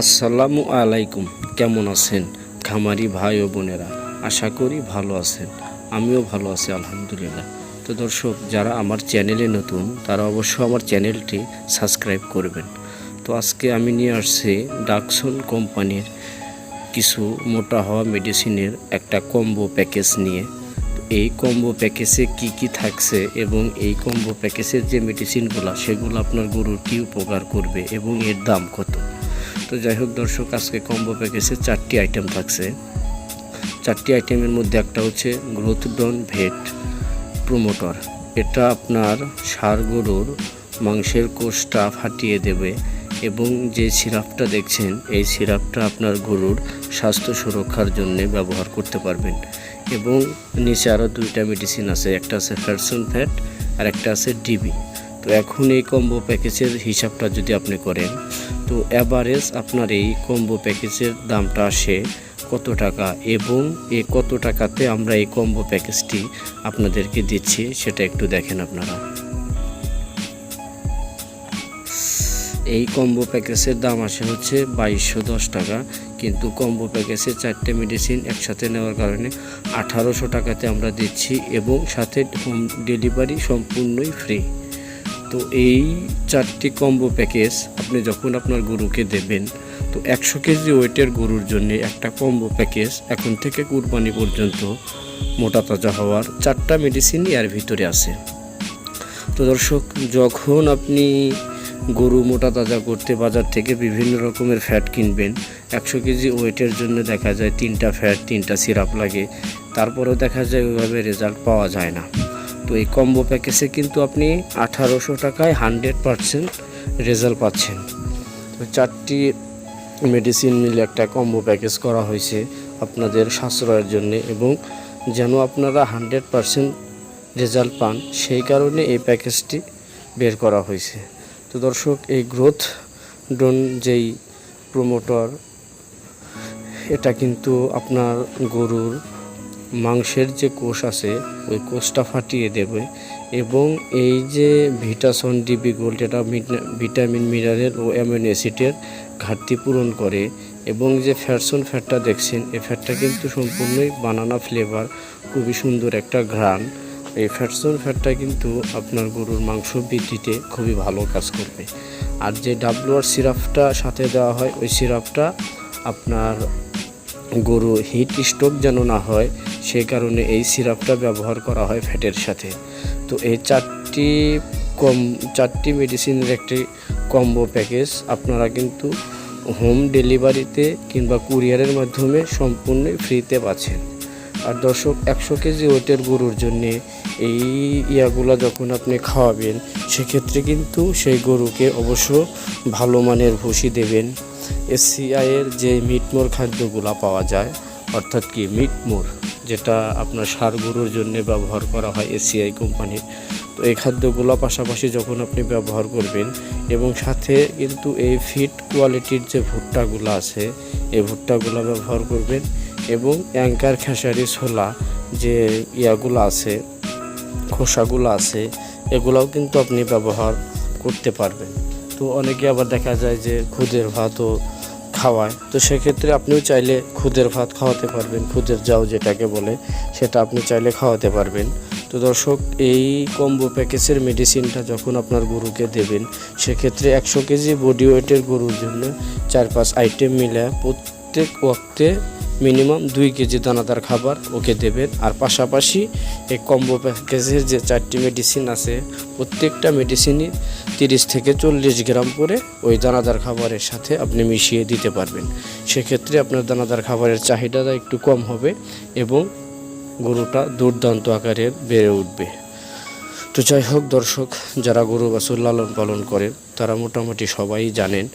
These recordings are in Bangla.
আসসালামু আলাইকুম। কেমন আছেন? খামারি ভাই ও বোনেরা, আশা করি ভালো আছেন। আমিও ভালো আছি, আলহামদুলিল্লাহ। তো দর্শক, যারা আমার চ্যানেলে নতুন, তারা অবশ্যই আমার চ্যানেলটি সাবস্ক্রাইব করবেন। তো আজকে আমি নিয়ে আসছি ডাকসন কোম্পানির কিছু মোটা হওয়া মেডিসিনের একটা কম্বো প্যাকেজ নিয়ে। এই কম্বো প্যাকেজে কি কি থাকছে এবং এই কম্বো প্যাকেজের যে মেডিসিনগুলো, সেগুলো আপনার গরুর কী উপকার করবে এবং এর দাম কত? তো যাই হোক, দর্শক, আজকে কম্বো প্যাকেজে চারটি আইটেম থাকছে। চারটি আইটেমের মধ্যে একটা হচ্ছে গ্রোথ ডন ভেট প্রোমোটর এটা আপনার ষাঁড় গরুর মাংসের কোষটা ফাটিয়ে দেবে এবং যে সিরাপটা দেখছেন, এই সিরাপটা আপনার গরুর স্বাস্থ্য সুরক্ষার জন্য ব্যবহার করতে পারবেন। এবং নিচে আরও দুইটা মেডিসিন আছে, একটা আছে ফ্যাটসন ফ্যাট আর একটা আছে ডিবি তো এখন এই কম্বো প্যাকেজের হিসাবটা যদি আপনি করেন, তো অ্যাভারেজ আপনার এই কম্বো প্যাকেজের দামটা আসে কত টাকা এবং এ কত টাকাতে আমরা এই কম্বো প্যাকেজটি আপনাদেরকে দিচ্ছি সেটা একটু দেখেন আপনারা। এই কম্বো প্যাকেজের দাম আসে হচ্ছে বাইশশো দশ টাকা, কিন্তু কম্বো প্যাকেজে চারটে মেডিসিন একসাথে নেওয়ার কারণে আঠারোশো টাকাতে আমরা দিচ্ছি এবং সাথে হোম ডেলিভারি সম্পূর্ণই ফ্রি তো এই চারটি কম্বো প্যাকেজ আপনি যখন আপনার গরুকে দেবেন, তো একশো কেজি ওয়েটের গরুর জন্য একটা কম্বো প্যাকেজ এখন থেকে কুরবানি পর্যন্ত মোটা তাজা হওয়ার চারটা মেডিসিন এর ভিতরে আছে। তো দর্শক, যখন আপনি গরু মোটা তাজা করতে বাজার থেকে বিভিন্ন রকমের ফ্যাট কিনবেন, একশো কেজি ওয়েটের জন্য দেখা যায় তিনটা ফ্যাট তিনটা সিরাপ লাগে, তারপরেও দেখা যায় ওইভাবে রেজাল্ট পাওয়া যায় না। তো এই কম্বো প্যাকেজে কিন্তু আপনি আঠারোশো টাকায় হান্ড্রেড পারসেন্ট রেজাল্ট পাচ্ছেন। তো চারটি মেডিসিন মিলে একটা কম্বো প্যাকেজ করা হয়েছে আপনাদের সাশ্রয়ের জন্য এবং যেন আপনারা হান্ড্রেড পারসেন্ট রেজাল্ট পান, সেই কারণে এই প্যাকেজটি বের করা হয়েছে। তো দর্শক, এই গ্রোথ ডোন যেই প্রোমোটর এটা কিন্তু আপনার গরুর মাংসের যে কোষ আছে, ওই কোষটা ফাটিয়ে দেবে এবং এই যে ভিটাসন ডিবি গোল্ড, এটা ভিটামিন, মিনারেল ও অ্যামিনো অ্যাসিডের ঘাটতি পূরণ করে এবং যে ফ্যাটসন ফ্যাটটা দেখছেন, এই ফ্যাটটা কিন্তু সম্পূর্ণই বানানা ফ্লেভার, খুবই সুন্দর একটা ঘ্রাণ। এই ফ্যাটসন ফ্যাটটা কিন্তু আপনার গরুর মাংস বৃদ্ধিতে খুবই ভালো কাজ করবে। আর যে ডাব্লুআর সিরাপটা সাথে দেওয়া হয়, ওই সিরাপটা আপনার গরু হিট স্ট্রোক যেন না হয়, সে কারণে এই সিরাপটা ব্যবহার করা হয় ফ্যাটের সাথে। তো এই চারটি কম, চারটি মেডিসিনের একটি কম্বো প্যাকেজ আপনারা কিন্তু হোম ডেলিভারিতে কিংবা কুরিয়ারের মাধ্যমে সম্পূর্ণ ফ্রিতে পাচ্ছেন। আর দর্শক, একশো কেজি ওয়েটের গরুর জন্যে এই ইয়াগুলা যখন আপনি খাওয়াবেন, সেক্ষেত্রে কিন্তু সেই গরুকে অবশ্য ভালো মানের ভুসি দেবেন। এসসিআইয়ের যে মিটমোর খাদ্যগুলা পাওয়া যায়, অর্থাৎ কি মিটমোর, যেটা আপনার সার গরুর জন্য ব্যবহার করা হয় এসিআই কোম্পানির। তো এই খাদ্যগুলো পাশাপাশি যখন আপনি ব্যবহার করবেন এবং সাথে কিন্তু এই ফিট কোয়ালিটির যে ভুট্টাগুলো আছে, এই ভুট্টাগুলো ব্যবহার করবেন। এবং অ্যাঙ্কার খেসারি ছোলা যে ইয়াগুলো আছে, খোসাগুলো আছে, এগুলাও কিন্তু আপনি ব্যবহার করতে পারবেন। তো অনেকে আবার দেখা যায় যে খুদের ভাতও খাওয়ায়। তো সেক্ষেত্রে আপনিও চাইলে খুদের ভাত খাওয়াতে পারবেন, খুদের যাও যেটাকে বলে, সেটা আপনি চাইলে খাওয়াতে পারবেন। তো দর্শক, এই কম্বো প্যাকেজের মেডিসিনটা যখন আপনার গরুকে দেবেন, সেক্ষেত্রে একশো কেজি বডি ওয়েটের গরুর জন্য চার পাঁচ আইটেম মিলে প্রত্যেক ওয়াক্তে মিনিমাম দুই কেজি দানাদার খাবার ওকে দেবেন। আর পাশাপাশি এই কম্বো প্যাকেজের যে চারটি মেডিসিন আছে, প্রত্যেকটা মেডিসিনই তিরিশ থেকে চল্লিশ গ্রাম করে ওই দানাদার খাবারের সাথে আপনি মিশিয়ে দিতে পারবেন। সেক্ষেত্রে আপনার দানাদার খাবারের চাহিদাটা একটু কম হবে এবং গরুটা দুর্দান্ত আকারের বেড়ে উঠবে। তো যাই হোক দর্শক, যারা গরু বাছুর লালন পালন করে তারা মোটামুটি সবাই জানেন।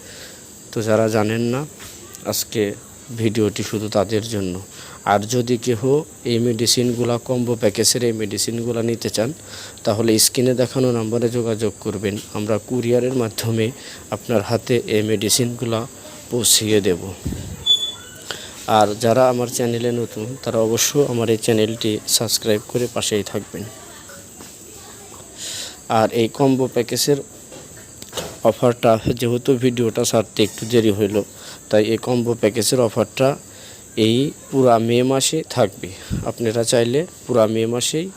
তো যারা জানেন না, আজকে ভিডিওটি শুধু তাদের জন্য। আর যদি কেহ এই মেডিসিনগুলো কম্বো প্যাকেজের এই মেডিসিনগুলো নিতে চান, তাহলে স্ক্রিনে দেখানো নাম্বারে যোগাযোগ করবেন। আমরা কুরিয়ারের মাধ্যমে আপনার হাতে এই মেডিসিনগুলো পৌঁছিয়ে দেব। আর যারা আমার চ্যানেলে নতুন, তারা অবশ্য আমার এই চ্যানেলটি সাবস্ক্রাইব করে পাশেই থাকবেন। আর এই কম্বো প্যাকেজের অফারটা যেহেতু ভিডিওটা সারতে একটু দেরি হইল, তাই এই কম্বো প্যাকেজের অফারটা এই পুরা মে মাসে থাকবে। আপনারা চাইলে পুরা মে মাসেই